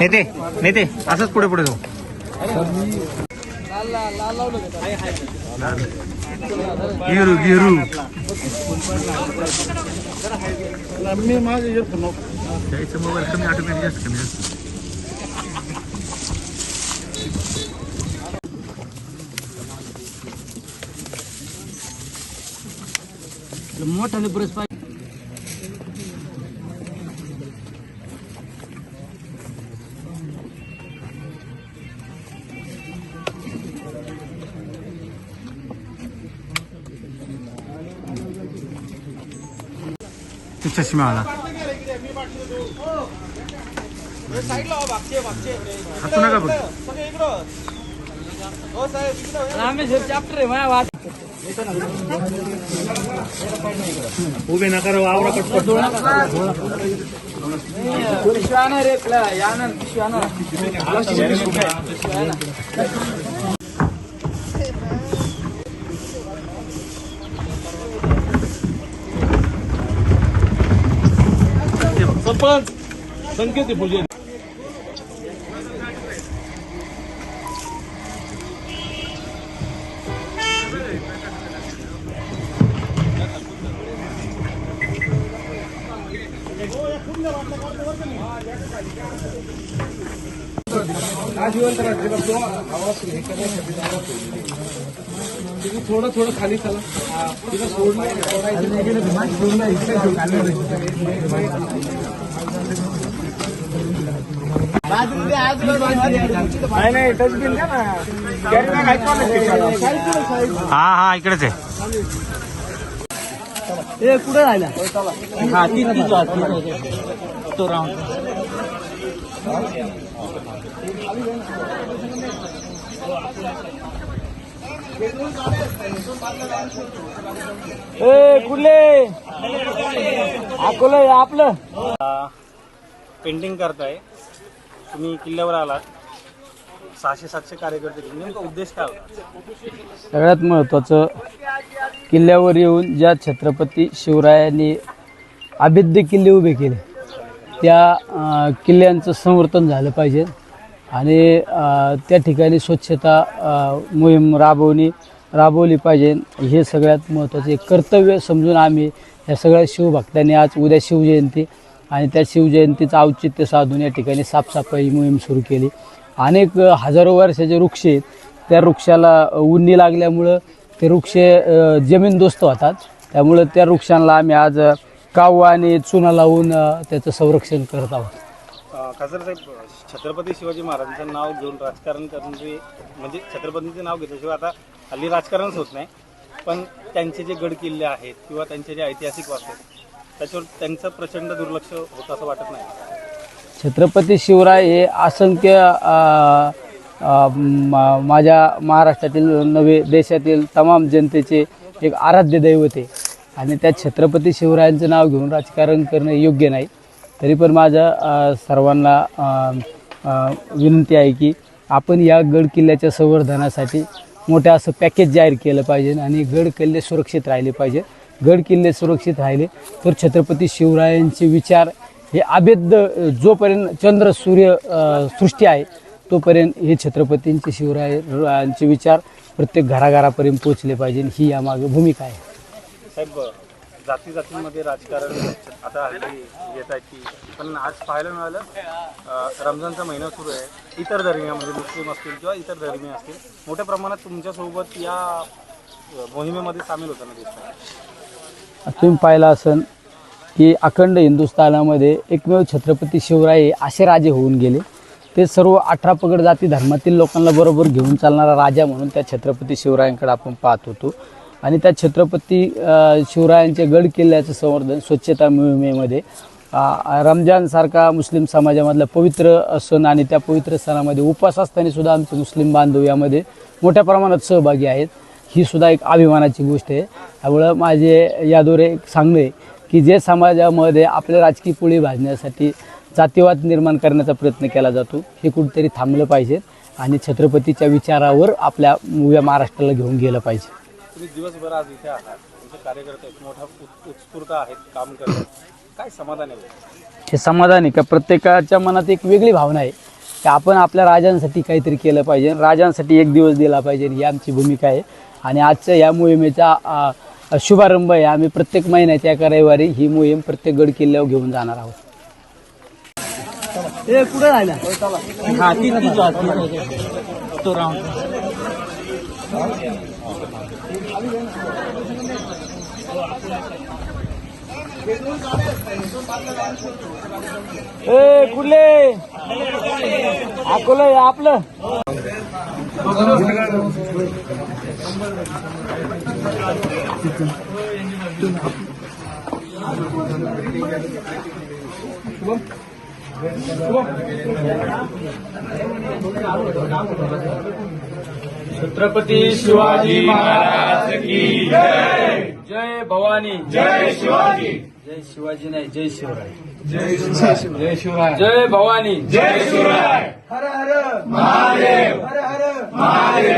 नेते नेते असंच पुढे पुढे जाऊ. गिरू गिरू. मी माझे त्याचं मोबाईल कमी ऑटोमॅटिक जास्त कमी जास्त मोठाले ब्रश पाहिजे चष्मा आला हातू नका बघ रामेश्वर चॅप्टर आहे माझ्या उभे नका आवड वावरा पटपट रे तुला या सरपंच संकेत पूजे थोडं थोडं खाली चला तिला नाही नाही डस्टबिन द्या ना हा हा इकडेच आहे. ए कुठे राहिला? हा ती ती. तो राऊंड ए कुठले? अकोला आपलं. पेंटिंग करताय. तुम्ही किल्ल्यावर आलात. सहाशे सातशे कार्यकर्ते नेमका उद्देश काय होता? सगळ्यात महत्त्वाचं किल्ल्यावर येऊन ज्या छत्रपती शिवरायांनी अभेद्य किल्ले उभे केले त्या किल्ल्यांचं संवर्धन झालं पाहिजे. आणि त्या ठिकाणी स्वच्छता मोहीम राबवणी राबवली पाहिजे. हे सगळ्यात महत्त्वाचे कर्तव्य समजून आम्ही या सगळ्या शिवभक्तांनी आज उद्या शिवजयंती आणि त्या शिवजयंतीचं औचित्य साधून या ठिकाणी साफसफाई मोहीम सुरू केली. अनेक हजारो वर्षाचे वृक्ष आहेत त्या वृक्षाला उन्नी लागल्यामुळं ते वृक्ष जमीनदोस्त होतात. त्यामुळं त्या वृक्षांना आम्ही आज कावा काव आणि चुना लावून त्याचं संरक्षण करत आहोत. खासदार साहेब छत्रपती शिवाजी महाराजांचं नाव घेऊन राजकारण करणारे म्हणजे छत्रपतींचं नाव घेतल्याशिवाय आता हल्ली राजकारणच होत नाही. पण त्यांचे जे गड किल्ले आहेत किंवा त्यांचे जे ऐतिहासिक वास्तू आहेत त्याच्यावर त्यांचं प्रचंड दुर्लक्ष होतं असं वाटत नाही. छत्रपती शिवराय हे असंख्य माझ्या महाराष्ट्रातील नव्हे देशातील तमाम जनतेचे एक आराध्य दैवत आहे. आणि त्या छत्रपती शिवरायांचं नाव घेऊन राजकारण करणं योग्य नाही. तरी पण माझं सर्वांना विनंती आहे की आपण या गड किल्ल्याच्या संवर्धनासाठी मोठं असं पॅकेज जाहीर केलं पाहिजे आणि गड किल्ले सुरक्षित राहिले पाहिजे. गड किल्ले सुरक्षित राहिले तर छत्रपती शिवरायांचे विचार हे अभेद्य जोपर्यंत चंद्र सूर्य सृष्टी आहे तोपर्यंत हे छत्रपतींचे शिवरायांचे विचार प्रत्येक घराघरापर्यंत पोचले पाहिजे ही यामागे भूमिका आहे. साहेब जाती जातींमध्ये राजकारण आता हल्ली येत आहे की पण आज पाहायला मिळालं रमजानचा महिना सुरू आहे. इतर धर्मीय म्हणजे मुस्लिम असतील किंवा इतर धर्मीय असतील मोठ्या प्रमाणात तुमच्यासोबत या मोहिमेमध्ये सामील होताना दिसतात तुम्ही पाहिलं असन की अखंड हिंदुस्थानामध्ये एकमेव छत्रपती शिवराय हे असे राजे होऊन गेले. ते सर्व अठरा पगड जाती धर्मातील लोकांना बरोबर घेऊन चालणारा राजा म्हणून त्या छत्रपती शिवरायांकडे आपण पाहत होतो. आणि त्या छत्रपती अ, शिवरायांच्या गड किल्ल्याचं संवर्धन स्वच्छता मोहिमेमध्ये रमजानसारखा मुस्लिम समाजामधला पवित्र सण आणि त्या पवित्र सणामध्ये उपवास असताना सुद्धा आमचे मुस्लिम बांधव यामध्ये मोठ्या प्रमाणात सहभागी आहेत. ही सुद्धा एक अभिमानाची गोष्ट आहे. त्यामुळं माझे याद्वारे एक की जे समाजामध्ये आपल्या राजकीय पोळी भाजण्यासाठी जातीवाद निर्माण करण्याचा प्रयत्न केला जातो हे कुठेतरी थांबलं पाहिजे आणि छत्रपतीच्या विचारावर आपल्या उभ्या महाराष्ट्राला घेऊन गेलं पाहिजे. तुम्ही दिवसभर आज इथे आहात. तुमचं कार्यकर्ते आहेत मोठा उत्- उत्स्फूर्त आहेत काम करतात. काय समाधान आहे? हे समाधान आहे का? प्रत्येकाच्या मनात एक वेगळी भावना आहे की आपण आपल्या राजांसाठी काहीतरी केलं पाहिजे. राजांसाठी एक दिवस दिला पाहिजे ही आमची भूमिका आहे. आणि आजच्या या मोहिमेचा शुभारंभ आहे. आम्ही प्रत्येक महिन्याच्या एका रविवारी ही मोहीम प्रत्येक गड किल्ल्यावर घेऊन जाणार आहोत. ए कुठले? अकोला आपलं. छत्रपती शिवाजी महाराज की जय. जय भवानी. जय शिवाजी. जय शिवाजी नाही जय शिवराय. जय शिवराय. जय शिवराय. जय भवानी. जय शिवराय. हर हर. महादेव. हर हर. महादेव.